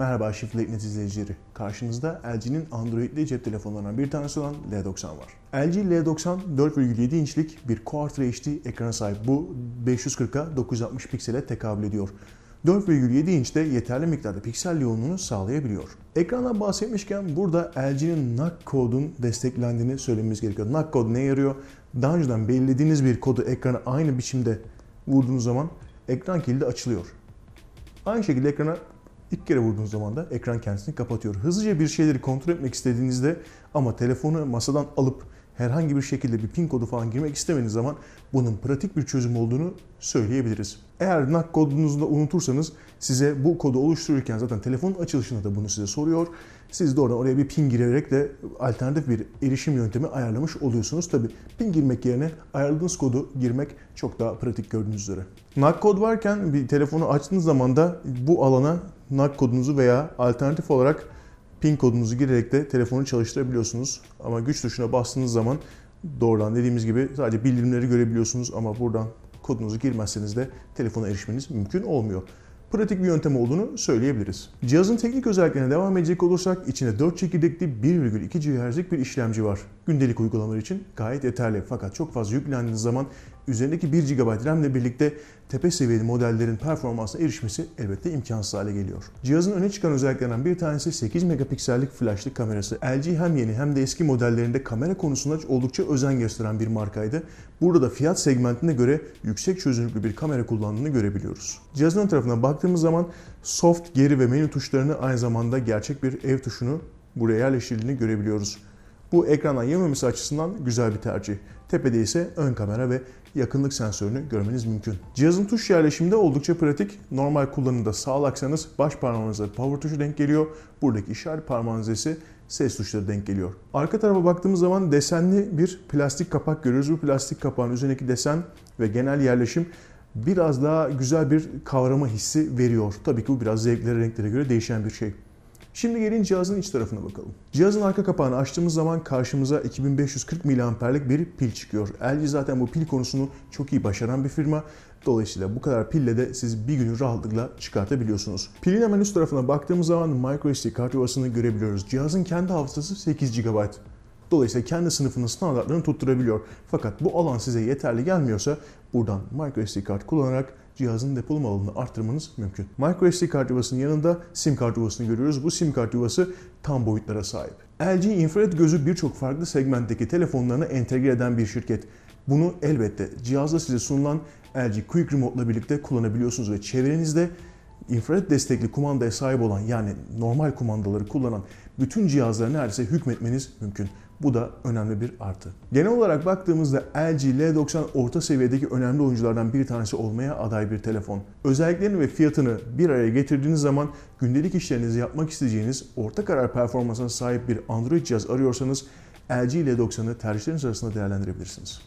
Merhaba şifreli net izleyicileri. Karşınızda LG'nin Android'li cep telefonlarından bir tanesi olan L90 var. LG L90 4,7 inçlik bir Quad HD ekrana sahip. Bu 540'a 960 piksele tekabül ediyor. 4,7 inçte yeterli miktarda piksel yoğunluğunu sağlayabiliyor. Ekrandan bahsetmişken burada LG'nin NAC kodun desteklendiğini söylememiz gerekiyor. NAC kod ne yarıyor? Daha önceden belirlediğiniz bir kodu ekrana aynı biçimde vurduğunuz zaman ekran kilidi açılıyor. Aynı şekilde ekrana İlk kere vurduğunuz zaman da ekran kendisini kapatıyor. Hızlıca bir şeyleri kontrol etmek istediğinizde ama telefonu masadan alıp herhangi bir şekilde bir pin kodu falan girmek istemediğiniz zaman bunun pratik bir çözüm olduğunu söyleyebiliriz. Eğer NAC kodunuzu da unutursanız size bu kodu oluştururken zaten telefonun açılışında da bunu size soruyor. Siz de oradan oraya bir pin girerek de alternatif bir erişim yöntemi ayarlamış oluyorsunuz. Tabi pin girmek yerine ayarladığınız kodu girmek çok daha pratik gördüğünüz üzere. NAC kod varken bir telefonu açtığınız zaman da bu alana NAC kodunuzu veya alternatif olarak pin kodunuzu girerek de telefonu çalıştırabiliyorsunuz. Ama güç tuşuna bastığınız zaman doğrudan dediğimiz gibi sadece bildirimleri görebiliyorsunuz ama buradan kodunuzu girmezseniz de telefona erişmeniz mümkün olmuyor pratik bir yöntem olduğunu söyleyebiliriz. Cihazın teknik özelliklerine devam edecek olursak içinde 4 çekirdekli 1,2 GHz'lik bir işlemci var. Gündelik uygulamalar için gayet yeterli fakat çok fazla yüklendiğiniz zaman üzerindeki 1 GB RAM ile birlikte tepe seviyeli modellerin performansına erişmesi elbette imkansız hale geliyor. Cihazın öne çıkan özelliklerinden bir tanesi 8 megapiksellik flashlık kamerası. LG hem yeni hem de eski modellerinde kamera konusunda oldukça özen gösteren bir markaydı. Burada da fiyat segmentine göre yüksek çözünürlüklü bir kamera kullandığını görebiliyoruz. Cihazın ön tarafına baktığımız zaman soft, geri ve menü tuşlarını aynı zamanda gerçek bir ev tuşunu buraya yerleştirildiğini görebiliyoruz. Bu ekrandan yememesi açısından güzel bir tercih. Tepede ise ön kamera ve yakınlık sensörünü görmeniz mümkün. Cihazın tuş yerleşiminde oldukça pratik. Normal kullanımda sağ aksanız baş parmağınıza power tuşu denk geliyor. Buradaki işaret parmağınıza ise ses tuşları denk geliyor. Arka tarafa baktığımız zaman desenli bir plastik kapak görüyoruz. Bu plastik kapağın üzerindeki desen ve genel yerleşim biraz daha güzel bir kavrama hissi veriyor. Tabii ki bu biraz zevklere, renklere göre değişen bir şey. Şimdi gelin cihazın iç tarafına bakalım. Cihazın arka kapağını açtığımız zaman karşımıza 2540 mAh'lik bir pil çıkıyor. LG zaten bu pil konusunu çok iyi başaran bir firma. Dolayısıyla bu kadar pille de siz bir günü rahatlıkla çıkartabiliyorsunuz. Pilin hemen üst tarafına baktığımız zaman microSD kart yuvasını görebiliyoruz. Cihazın kendi hafızası 8 GB. Dolayısıyla kendi sınıfının standartlarını tutturabiliyor. Fakat bu alan size yeterli gelmiyorsa buradan microSD kart kullanarak cihazın depolama alanını arttırmanız mümkün. MicroSD kart yuvasının yanında SIM kart yuvasını görüyoruz. Bu SIM kart yuvası tam boyutlara sahip. LG infrared gözü birçok farklı segmentteki telefonlarına entegre eden bir şirket. Bunu elbette cihazda size sunulan LG Quick Remote ile birlikte kullanabiliyorsunuz ve çevrenizde infrared destekli kumandaya sahip olan yani normal kumandaları kullanan bütün cihazlara neredeyse hükmetmeniz mümkün. Bu da önemli bir artı. Genel olarak baktığımızda LG L90 orta seviyedeki önemli oyunculardan bir tanesi olmaya aday bir telefon. Özelliklerini ve fiyatını bir araya getirdiğiniz zaman gündelik işlerinizi yapmak isteyeceğiniz orta karar performansına sahip bir Android cihaz arıyorsanız LG L90'ı tercihleriniz arasında değerlendirebilirsiniz.